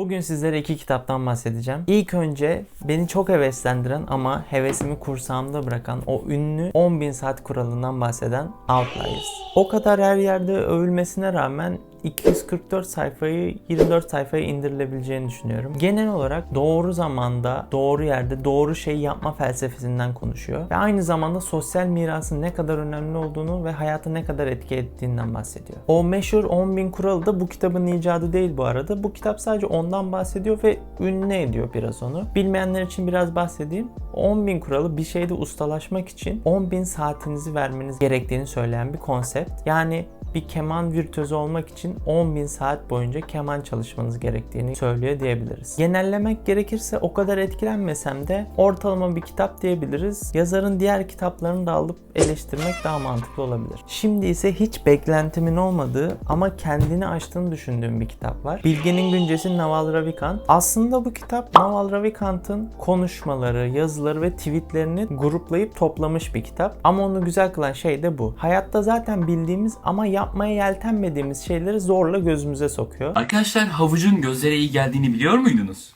Bugün sizlere iki kitaptan bahsedeceğim. İlk önce beni çok heveslendiren ama hevesimi kursağımda bırakan o ünlü 10.000 saat kuralından bahseden Outliers. O kadar her yerde övülmesine rağmen 244 sayfayı 24 sayfaya indirilebileceğini düşünüyorum. Genel olarak doğru zamanda, doğru yerde, doğru şeyi yapma felsefesinden konuşuyor. Ve aynı zamanda sosyal mirasın ne kadar önemli olduğunu ve hayata ne kadar etki ettiğinden bahsediyor. O meşhur 10.000 kuralı da bu kitabın icadı değil bu arada. Bu kitap sadece ondan bahsediyor ve ünlü ediyor biraz onu. Bilmeyenler için biraz bahsedeyim. 10.000 kuralı bir şeyde ustalaşmak için 10.000 saatinizi vermeniz gerektiğini söyleyen bir konsept. Yani bir keman virtüözü olmak için 10.000 saat boyunca keman çalışmanız gerektiğini söylüyor diyebiliriz. Genellemek gerekirse o kadar etkilenmesem de ortalama bir kitap diyebiliriz. Yazarın diğer kitaplarını da alıp eleştirmek daha mantıklı olabilir. Şimdi ise hiç beklentimin olmadığı ama kendini aştığını düşündüğüm bir kitap var. Bilge'nin Güncesi Naval Ravikant. Aslında bu kitap Naval Ravikant'ın konuşmaları, yazıları ve tweetlerini gruplayıp toplamış bir kitap. Ama onu güzel kılan şey de bu. Hayatta zaten bildiğimiz ama yapmaya yeltenmediğimiz şeyleri zorla gözümüze sokuyor. Arkadaşlar havucun gözlere iyi geldiğini biliyor muydunuz?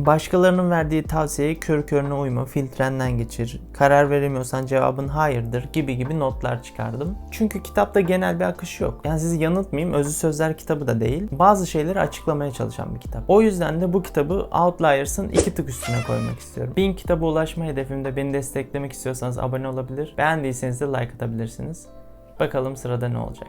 Başkalarının verdiği tavsiyeye kör körüne uyma, filtrenden geçir, karar veremiyorsan cevabın hayırdır gibi gibi notlar çıkardım. Çünkü kitapta genel bir akış yok. Yani sizi yanıltmayayım, özü sözler kitabı da değil. Bazı şeyleri açıklamaya çalışan bir kitap. O yüzden de bu kitabı Outliers'ın iki tık üstüne koymak istiyorum. Bin kitaba ulaşma hedefimde beni desteklemek istiyorsanız abone olabilir. Beğendiyseniz de like atabilirsiniz. Bakalım sırada ne olacak.